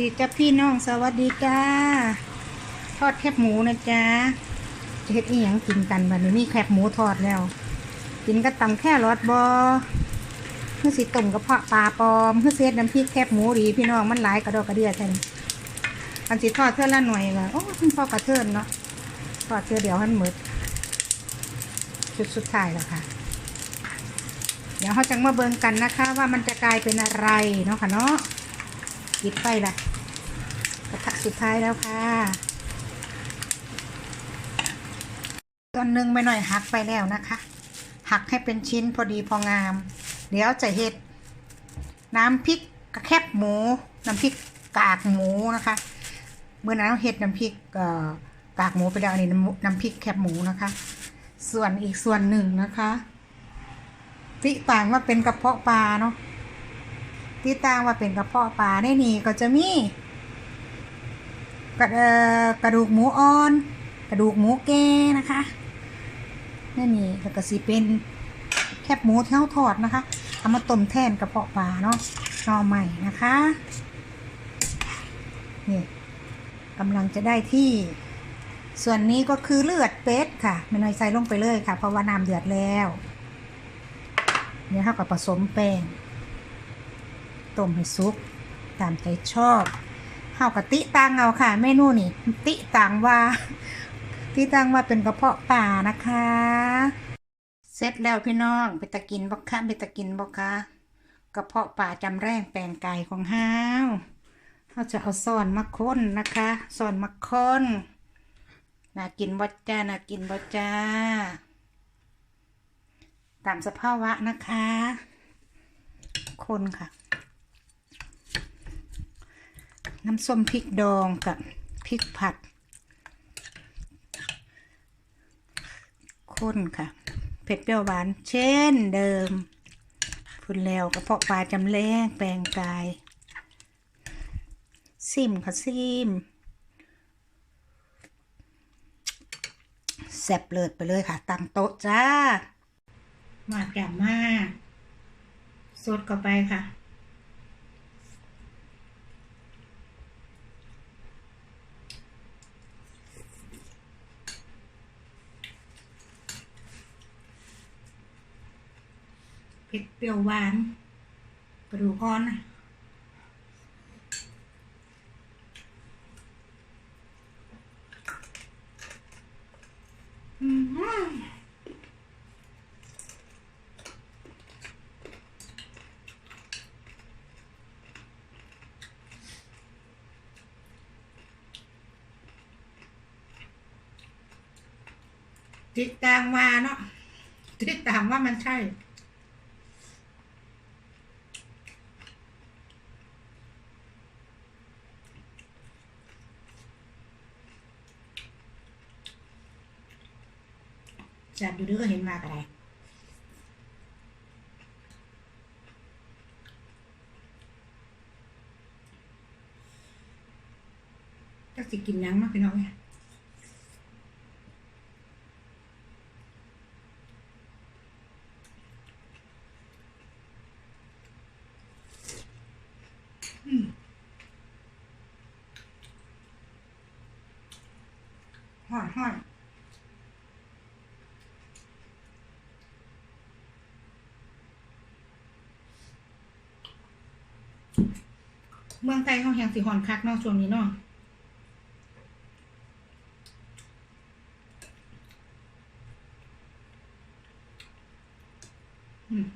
ดีจ้าพี่น้องสวัสดีจ้า ทอดแคบหมูนะจ๊ะจะเฮ็ดอีหยังกินกันบัดนี้มีแคบหมูทอดแล้ว กินก็ตำแค่รสบอเมื่อสิต้มกระเพาะปลาปลอมเมื่อเสียดน้ำพริกแคบหมูดีพี่น้องมันหลายกระดกกระเดียแทนอันสิทอดเท่าละหน่วยละโอ้คุณพ่อกระเทินเนาะทอดเท่าเดียวหันหมดชุดสุดท้ายแล้วค่ะ เดี๋ยวเขาจะมาเบิ่งกันนะคะ ว่ามันจะกลายเป็นอะไรเนาะค่ะเนาะปิดไฟละ กระทะสุดท้ายแล้วค่ะตอนหนึ่งไปหน่อยหักไปแล้วนะคะ หักให้เป็นชิ้นพอดีพองาม เดี๋ยวจะเห็ด น้ำพริกกระแคบหมู น้ำพริกกากหมูนะคะ เมื่อนั้นเห็ดน้ำพริกกากหมูไปแล้วอันนี้น้ำพริกแคบหมูนะคะ ส่วนอีกส่วนหนึ่งนะคะติต่างว่าเป็นกระเพาะปลาเนาะที่ตั้งว่าเป็นกระเพาะปลาในนี่ก็จะมี กระกระดูกหมูอ่อน กระดูกหมูแก่นะคะนี่นี่แล้วก็สิเป็นแคบหมูที่เขาทอดนะคะเอามาต้มแทนกระเพาะปลาเนาะนอใหม่นะคะนี่กำลังจะได้ที่ ส่วนนี้ก็คือเลือดเป็ดค่ะไม่น้อยใส่ลงไปเลยค่ะ เพราะว่าน้ำเดือดแล้วเดี๋ยวเขาก็ผสมแป้งต้มให้สุกตามใจชอบ เฮากะติตังเอาค่ะ เมนูนี่ ติตังว่า ติตังว่าเป็นกระเพาะป่านะคะ เสร็จแล้วพี่น้องไปตะกินบ่คะไปตะกินบ่คะกระเพาะป่าจำแรงแปลงไก่ของห้าวเขาจะเอาซ่อนมาค้นนะคะซ่อนมาค้นน่ากินบ่จ้าน่ากินบ่จ้า ตามสภาวะนะคะ คนค่ะ น้ำส้มพริกดองกับพริกผัด ข้นค่ะ เผ็ดเปรี้ยวหวาน เช่นเดิมพุ่นแล้วกระเพาะปลาจำแรงแปลงกาย ซิมค่ะซิมแซ่บเลิศไปเลยค่ะตั้งโต๊ะจ้า มาแก่มากสดเข้าไปค่ะ เผ็ดเปรี้ยวหวาน กระดูกอ่อนนะอืมติดตามมาเนาะติดตามว่ามันใช่ จับดูด้วยก็เห็นมากอะไรจักสิกินยังมากพี่น้องเนี่ยอืมห่อนห่อน เมืองไทยเขาแหงสีหอนคักเนอกช่วงนี้เนาะอืม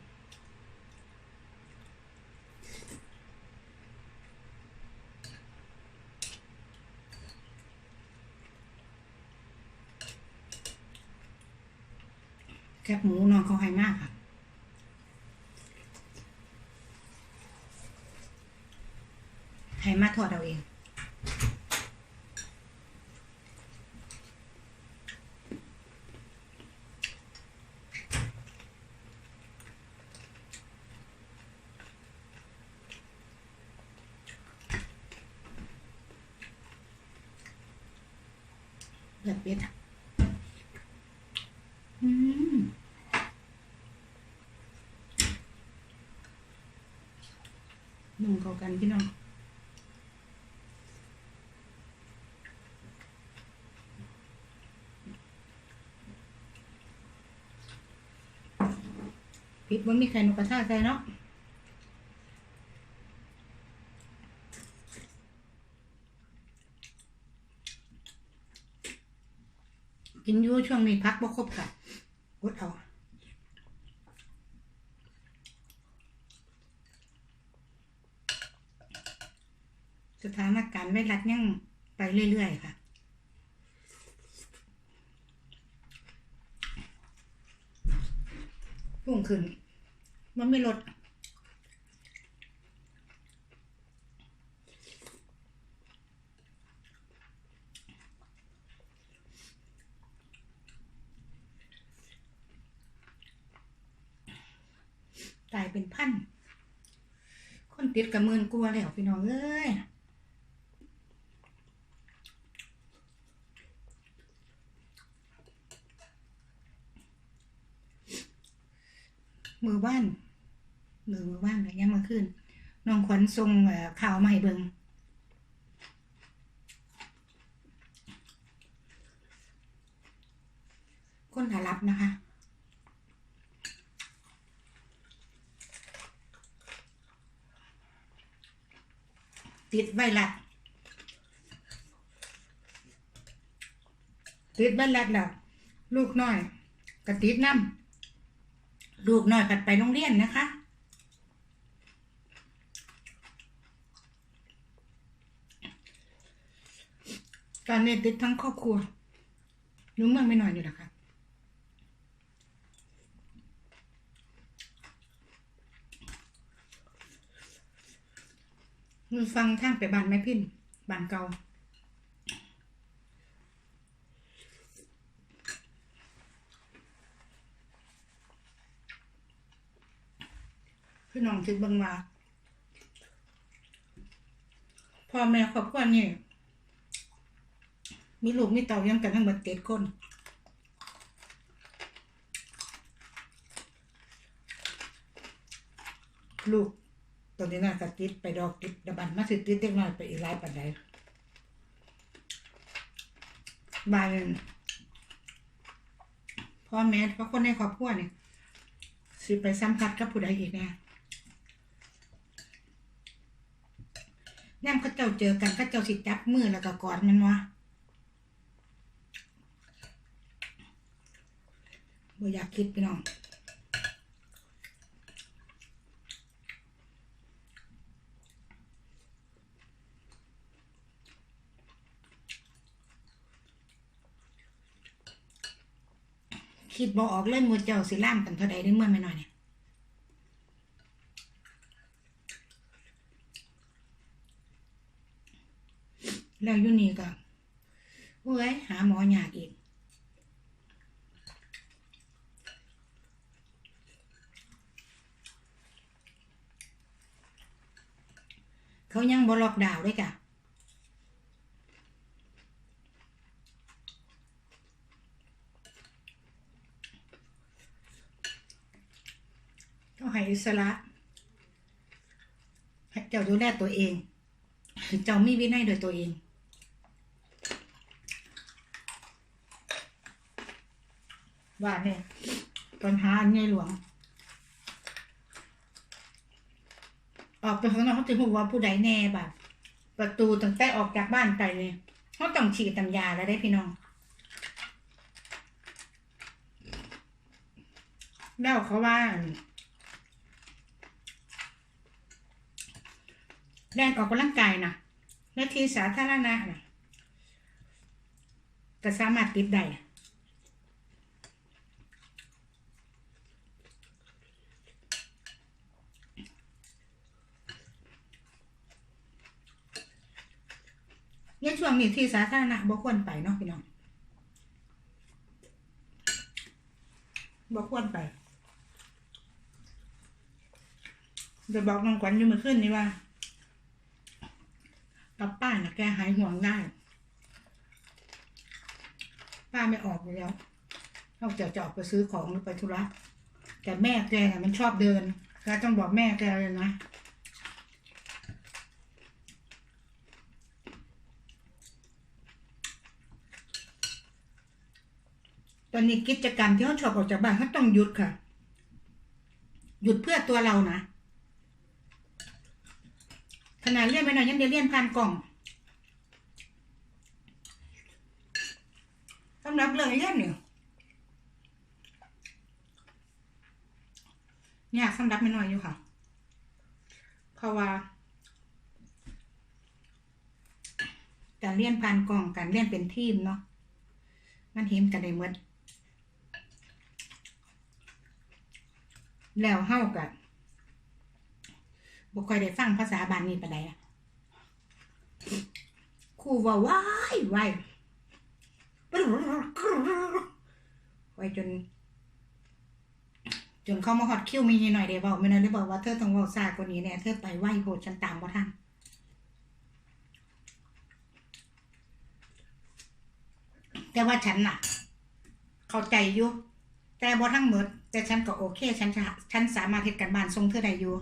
แคบหมูนอนเขาให้มากค่ะ ให้มาท อดเอาเองเลือดเป็ดอะอืมนุ่มเข้ากันพี่น้อง ว่ามีใครนกกระทาใส่เนาะกินยู่ช่วงนี้พักบ่ครบค่ะกดเอาสถานการณ์ไวรัสยังไปเรื่อย ๆ ค่ะพุ่งขึ้น มันไม่ลดตายเป็นพัน คนติดกับมื่นกลัวแล้วพี่น้องเอ้ยมือบ้าน มือมือบ้านเลยยังมาขึ้นน้องขวัญส่งข่าวมาให้เบิงคนอารับนะคะติดไวรัสติดไวรัสแล้วลูกน้อยกระติดน้ำลูกน้อยกัดไปโรงเรียนนะคะ ตอนนี้ติดทั้งครอบครัวยุ่งเมืองไม่น้อยอยู่นะคะมือฟังทางไปบ้านแม่พินบ้านเก่าพี่น้องคิดเบังว่าพ่อแม่ครอบครัวนี่ มีลูกมีเต่ายังกันทั้งหมดเจ็ดคนลูกตอนนี้น่าจะติดไปดอกติดดะบันมาสิติดเล็กน้อยไปอีกหลายปันใดบานพ่อแม่เพราะคนในครอบครัวนี่สิไปสัมผัสกับผู้ใดอีกนะแนมเขาเจ้าเจอกันเขาเจ้าสิจับมือแล้วก็กอดมันวะ บ่อยากคิดพี่น้องคิดบ่ออกเลยหมือเจ้าสิล่ามกันเท่าใดได้เมื่อไม่น้อยเนี่ยแล้วยู่นี่ก็โอ้ยหาหมอยากอีก เขายังบล็อกดาวด้วยจ้ะก็ให้อิสระให้เจ้าดูแลตัวเอง เจ้ามีวินัยโดยตัวเองว่าเนี่ยปัญหาอันใหญ่หลวง ออกไปข้างนอกเขาจะหูว่าผู้ใดแน่แบบประตูตั้งแต่ออกจากบ้านไปเลยเขาต้องฉีดตำยาแล้วได้พี่น้องแล้วเขาว่าแรงออกกำลังกายนะในที่สาธารณะนะก็สามารถติดได้ในช่วงนี้ที่สาธารณะบ่ควรไปเนาะพี่น้องบ่ควรไปเดี๋ยวบอกน้องขวัญอยู่เมื่อคืนนี้ว่ากับป้าน่ะแกหายห่วงได้ป้าไม่ออกอยู่แล้วนอกจากจะออกไปซื้อของหรือไปธุระแต่แม่แกน่ะมันชอบเดินแกต้องบอกแม่แกเลยนะ ตอนนี้กิจกรรมที่เขาชอบออกจากบ้านเขาต้องหยุดค่ะ หยุดเพื่อตัวเรานะขนาดเรียนไปหน่อยยังเดียวเรียนผ่านกล่องสำหรับเรื่องเรียนเนี่ยยากสำหรับไม่น้อยอยู่ค่ะ เพราะว่าการเรียนผ่านกล่องการเรียนเป็นทีมเนาะมันเห็นกันได้หมด แล้วเฮากับบ่ค่อยได้ฟังภาษาบานนี้ปานใดอะครูว่าว้ายว้ายไว้จน จนเขามาฮอดคิ้วมีหน่อยเดียวบอกไม่น้อยเลยบอกว่าเธอต้องเว้าซากว่านี้แน่เธอไปไหวโหดฉันตามบ่ทันแต่ว่าฉันน่ะ เข้าใจอยู่ แต่บ่ทั้งหมด แต่ฉันก็โอเค ฉันฉันสามารถเฮ็ดการบ้านส่งเธอได้อยู่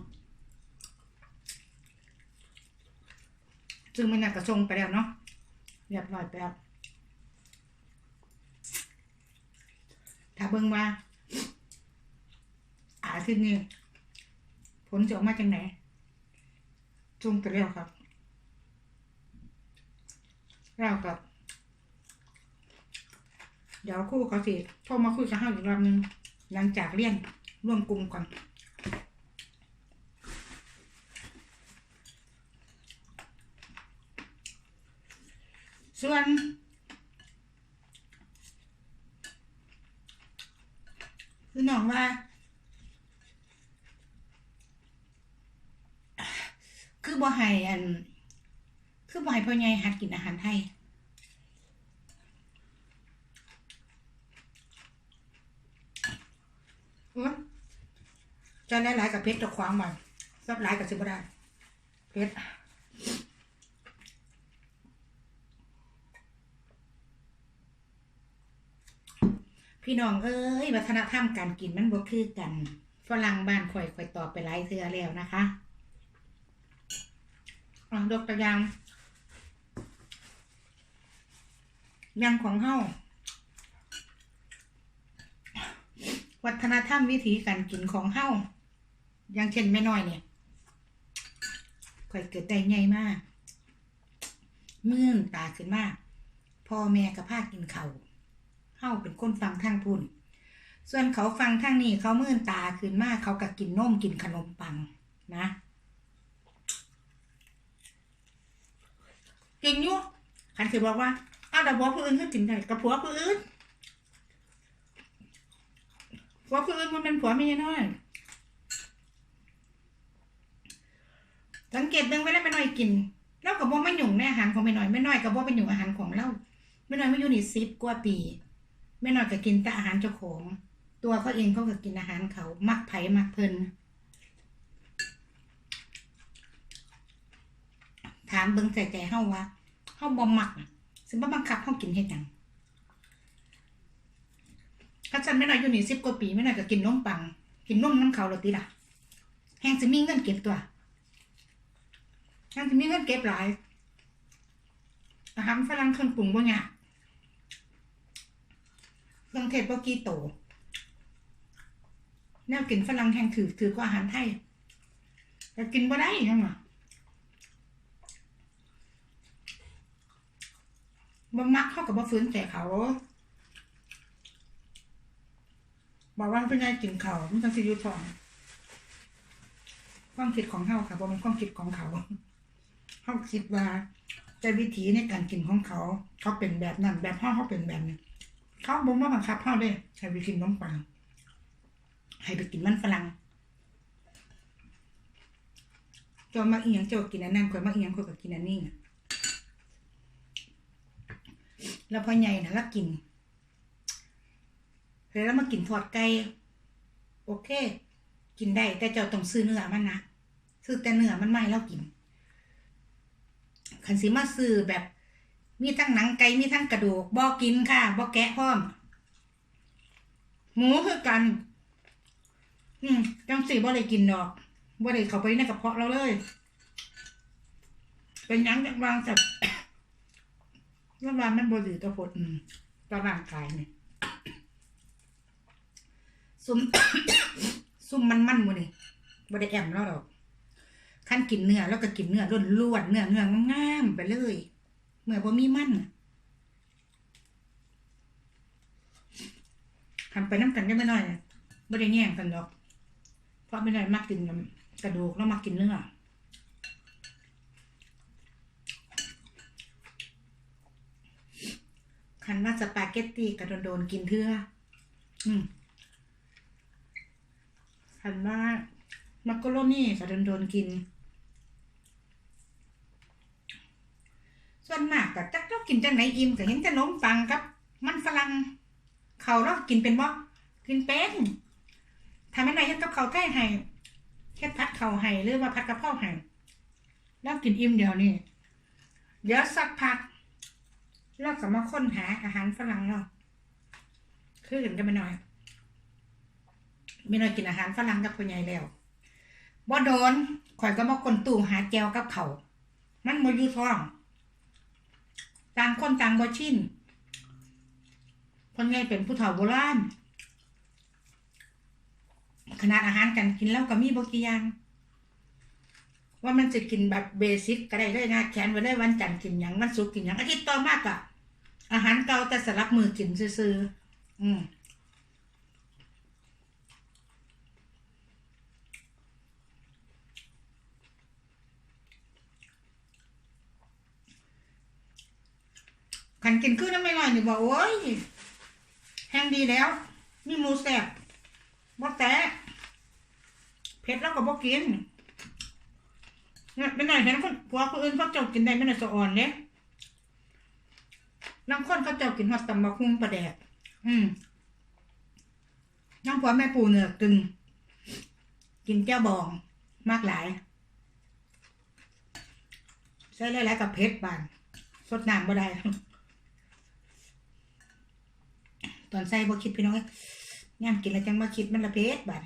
ซึ่งมันน่ะก็ส่งไปแล้วเนาะเรียบร้อยไปแล้วถ้าเบิ่งว่าอาทิตย์นี้ผลจะออกมาจังไหนส่งไปแล้วครับแล้วครับ เดี๋ยวครู่เขาสิโทรมาคุยกับเฮาอีกรอบนึง หลังจากเรียนร่วมกลุ่มก่อนส่วนคือน้องว่า คือบ่ให้อัน คือบ่ให้พ่อใหญ่หัดกินอาหารไทย อืม จะได้หลายกับเพชรจะคว้างมันซับหลายกับสิบได้เพชรพี่น้องเอ้ยวัฒนธรรมการกินมันบ่คือกันฝรั่งบ้านข่อยข่อยตอบไปหลายเทือแล้วนะคะอะยกตัวอย่างยังของเฮาวัฒนธรรมวิถีการกินของเฮา อย่างเช่นแม่น้อยเนี่ยข่อยเกิดได้ใหญ่มากมื่นตาขึ้นมากพ่อแม่กับพากินเขาวเฮาเป็นคนฟังทางพุ่น ส่วนเขาฟังทางนี้เขามื่นตาขึ้นมากเขาก็กินนมกินขนมปังนะกินยู่คันคือบอกว่าอ้าวแต่ผัวผู้อื่นเขากินได้กับผัวผู้อื่นผัวผู้อื่นมันเป็นผัวไม่ใช่น้อย สังเกตเบิ่งไว้แล้วไม่น้อยกินแล้วกับว่าไม่หยุ่งในอาหารของไม่น้อยไม่น้อยกับว่าเป็นหยุ่งอาหารของเราไม่น้อยไม่อยู่นี่สิบกว่าปีไม่น้อยก็กินแต่อาหารเจ้าของ ตัวเขาเองเขาก็กินอาหารเขามักไผ่มักเพลินถามเบิ่งใจใจเฮาว่าเฮาบ่มักน่ะสิบ่บังคับเฮากินเฮ็ดหยังถ้าฉันไม่น้อยอยู่นี่สิบกว่าปีไม่น้อยก็กินนมปัง กินนมน้ำเขาเลยตีละแห้งจะมีเงินเก็บตัว แห้งจะมีเงินเก็บหลาย อาหารฝรั่งเครื่องปรุงบ่เนี่ยากเครื่องเทศบ่กี่โต แนวกินฝรั่งแห้งถือถือกว่าอาหารไทยแต่กินบ่ได้ยังไงบ่มักเข้ากับบ่ฟื้นแต่เขา บอกว่าเป็นไงกินเขามันต้องสิยุทองความคิดของเขาค่ะเพราะมันความคิดของเขา เขาคิดว่าแต่วิธีในการกินของเขา เขาเป็นแบบนั้น แบบพ่อเขาเป็นแบบนี้เขาบอกว่าบังคับเขาเลยให้ไปกินน้ำปังให้ไปกินมันฝรั่งจ้ามาเอียงจ้ากินอันนั้นข่อยมาเอียงข่อยก็กินอันนี้แล้วพอใหญ่นะแล้วกินแล้วมากินทอดไก่โอเค กินได้แต่เจ้าต้องซื้อเนื้อมันนะซื้อแต่เนื้อมันไม่แล้วกิน ขันสิมาซื้อแบบ มีทั้งหนังไก่มีทั้งกระดูกบ่กินค่ะบ่แกะพร้อม หมูคือกัน อืมจังสี่บ่ได้กินดอกบ่ได้เข้าไปในกระเพาะเราเลย เป็นยังจังวางจับแล้ววานมันบ่ดีต่อผลต่อร่างกายเนี่ยสมซุ่มมันมันหมูนี่บ่ได้แอมแล้วหรอก ขั้นกินเนื้อแล้วก็กินเนื้อล้วนๆเนื้อเนื้องามๆไปเลย เมื่อบ่มีมันน่ะทำไปน้ำกันได้ไม่น้อยน่ะบ่ได้แย่งกันหรอก เพราะไม่น้อยมักกินกระดูกแล้วมักกินเนื้อคันว่าสปาเกตตีกับโดนๆกินเทื่ออืมคันว่า มักกะโรนี่กับโดนๆกิน ส่วนมากก็จักเรากินจังไหนอิ่มก็เห็นแต่นมปังกับ มันฝรั่งเขาเรากินเป็นบ่กินเป็นทำให้ไหนเฮ็ดกับเขาวไทยให้เฮ็ดผัดเขาให้หรือว่าผัดกระเพราให้แล้วกินอิ่มเดียวนี่เดี๋ยวสักพักเราก็มาค้นหาอาหารฝรั่งเนาะคือเห็นกันไปหน่อยไม่น้อยกินอาหารฝรั่งกับพ่อใหญ่แล้ว บ่โดนข่อยก็มากลตู้หาแจวกับเขา มันบ่อยู่ท้อง ต่างคนต่างบ่ชินพ่อใหญ่เป็นผู้เฒ่าโบราณ ขนาดอาหารกันกินแล้วก็มีบ่กี่อย่าง ว่ามันจะกินแบบเบสิกก็ได้เลยนะแขนไว้ได้วันจันทร์กินหยังวันศุกร์กินหยังอาทิตย์ต่อมากอะอาหารเก่าแต่สลับมือกินซื่อๆอืม ขันกินขึ้นน้ำไม่น้อยนี่บอกโอ้ยแห้งดีแล้ว มีหมูแซ่บบ่แต่เผ็ดแล้วก็บ่กินเนี่ยเป็นหน่อยเห็นคนผัวคนอื่นเขาเจ้ากินได้ไม่น่าจะอ่อนเนี่ยบางคนเขาเจ้ากินฮอตตำบักหุ่งปลาแดกอืมน้องผัวแม่ปูเนื้อกึงกินแก้วบองมากหลายใส่หลายๆกับเพชรบานสดน้ำบ่ได้ ตอนใส่บ่คิดพี่น้องเอ้ยย่ามกินแล้วจังมาคิดมันละเพชรบาน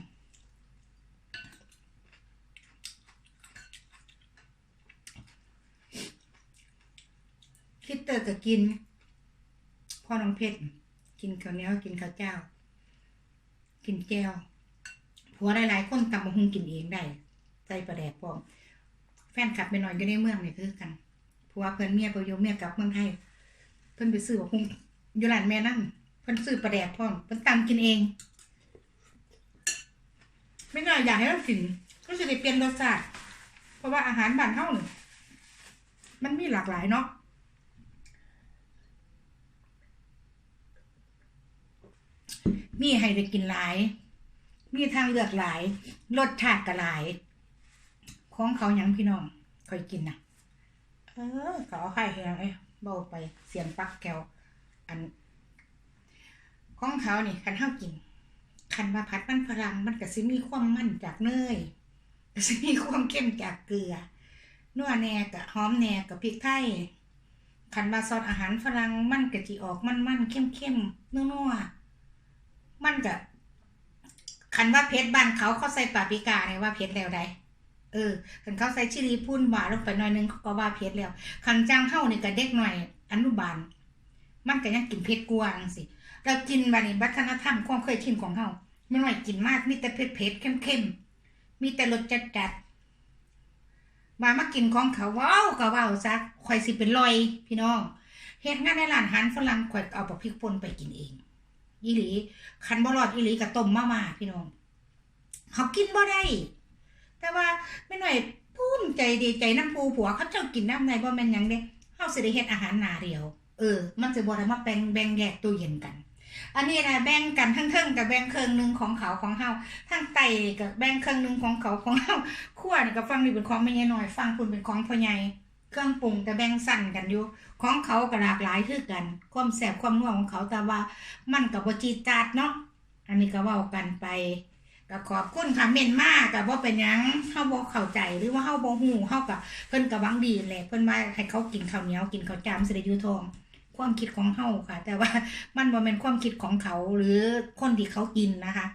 คิดเตอร์ก็กิน พ่อน้องเพชรกินข้าวเหนียวกินข้าวเจ้า กินแก้วผัวหลายๆคนตำบักหุงกินเองได้ใส่ปลาแดกพร้อมแฟนคลับไปหน่อยก็ได้เมืองนี่คือกันผัวเพิ่อนเมียไปโยเมียกลับเมืองไทยเพิ่อนไปซื้อบักหุงอยู่ร้านแม่นั่น พิ่นซื้อปลาแดกพร้อมเพิ่นตำกินเอง ไม่น่าอยากให้เรากิน ก็จะได้เปลี่ยนรสชาติเพราะว่าอาหารบ้านเฮานี่มันมีหลากหลายเนาะมีให้ได้กินหลาย มีทางเลือกหลาย รสชาติก็หลาย ของเขาหยังพี่น้องคอยกินนะเออเขาเอไข่เฮงเอ้เบาไปเสียงปักแก้วอัน ของเขานี่คันเฮากินคันว่าพัดมันพลังมันก็สิมีความมั่นจากเนยก็สิมีความเข้มจากเกลือนัวแน่กับหอมแน่กับพริกไทยคันว่าซอสอาหารฝรั่งมันก็สิออกมันๆเข้มๆนัวๆมันก็คันว่าเพชรบ้านเขาเขาใส่ปาปริกาเนี่ยว่าเพชรแล้วได้เออคันเขาใส่ชิลีพุ่นหวานลงไปหน่อยนึงเขาก็ว่าเพชรแล้วคันจ้างเฮานี่ก็เด็กหน่อยอนุบาล มันก็ยังกินเพชรกวางสิ เรากินบานี้วัฒนธรรมความเคยชินของเฮาไม่น้อยกินมากมีแต่เผ็ดเผ็ดเข้มๆมีแต่รสจัดจัดมามากินของเขาว้าวก็ว้าวซะข่อยสิเป็นรอย พี่น้องเฮ็ดงานในร้านอาหารฝรั่งข่อยเอาบักพริกป่นไปกินเองอีหลีคันบ่รอดอีหลีกับต้มมามาพี่น้องเขากินบ่ได้ แต่ว่าไม่หน่อยภูมิใจดีใจน้ำปูผัวเขาเจ้ากินน้ำในบ่แม่นยังเด้เฮาสิได้เฮ็ดอาหารหนาเดียว เออ มันจะบ่ได้มาแบ่งแบ่งแยกตู้เย็นกัน อันนี้นะแบ่งกันทั้งเทิงกับแบ่งเครื่องหนึ่งของเขาของเฮาทั้งไตกับแบ่งเครื่องหนึ่งของเขาของเฮาขั้วนี่ก็ฟังนี่เป็นของแม่ใหญ่น้อย ฟังคุณเป็นของพ่อใหญ่เครื่องปรุงแต่แบ่งสั่นกันอยู่ ของเขาก็หลากหลายคือกัน ความแสบความนัวของเขาแต่ว่ามันกับบจีจาดเนาะอันนี้ก็เว้ากันไปก็ขอบคุณค่ะเม่นมากกับว่าเป็นยังเฮาบ่เข้าใจหรือว่าเฮาบ่ฮู้เฮากับเพิ่นก็หวังดีแหละเพิ่นว่าให้เขากินข้าวเหนียวกินข้าวจามสิได้อยู่ท้อง ความคิดของเฮาค่ะ แต่ว่ามันบ่แม่นความคิดของเขาหรือคนที่เขากินนะคะ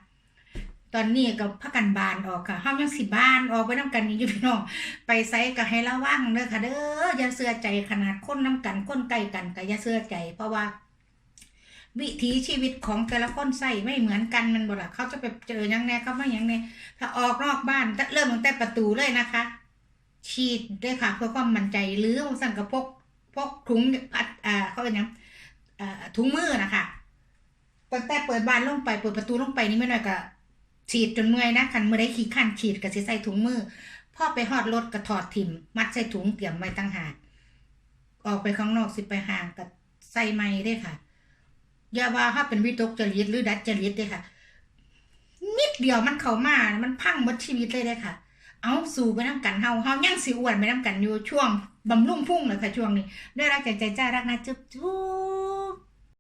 ตอนนี้ก็พักกันบานออกค่ะเฮายังสิบานออกไปนํกันอยู่พี่น้องไปไสก็ให้ระวังเด้อค่ะ เด้ออย่าเชื่อใจขนาดคนนํกันคนใกล้กันก็อย่าเชื่อใจ เพราะว่า วิถีชีวิตของแต่ละคนใส่ไม่เหมือนกันมันบ่ละเขาจะไปเจอยังแน่เขาไม่ยังแน่ถ้าออกนอกบ้านเริ่มตั้งแต่ประตูเลยนะคะ ฉีดด้วยค่ะเพื่อความมั่นใจหรือบาสั่งกับพก พกถุงอัดอ่าเขาเป็นยังอ่าถุงมือนะคะตั้งแต่เปิดบ้านลงไปเปิดประตูลงไปนี่ไม่น้อยก็ฉีดจนเมื่อยนะคันเมื่อได้ขี้ขันฉีดก็สิใส่ถุงมือพ่อไปฮอดรถก็ถอดถิ่ม มัดใส่ถุงเตรียมไว้ตั้งหากออกไปข้างนอกสิไปห่างกับใส่ไม้ได้ค่ะอย่าว่าถ้าเป็นวิตกจริตหรือดัดจริตเลยค่ะ นิดเดียวมันเข้ามา มันพังหมดชีวิตเลยเลยค่ะ เอาสู่ไปน้ำกันเฮาเฮายังสิอ้วนไปน้ำกันอยู่ช่วงบำรุงพุ่งเลยค่ะช่วงนี้ด้วยรักใจใจจ้ารักนะจุ๊บจุ๊บ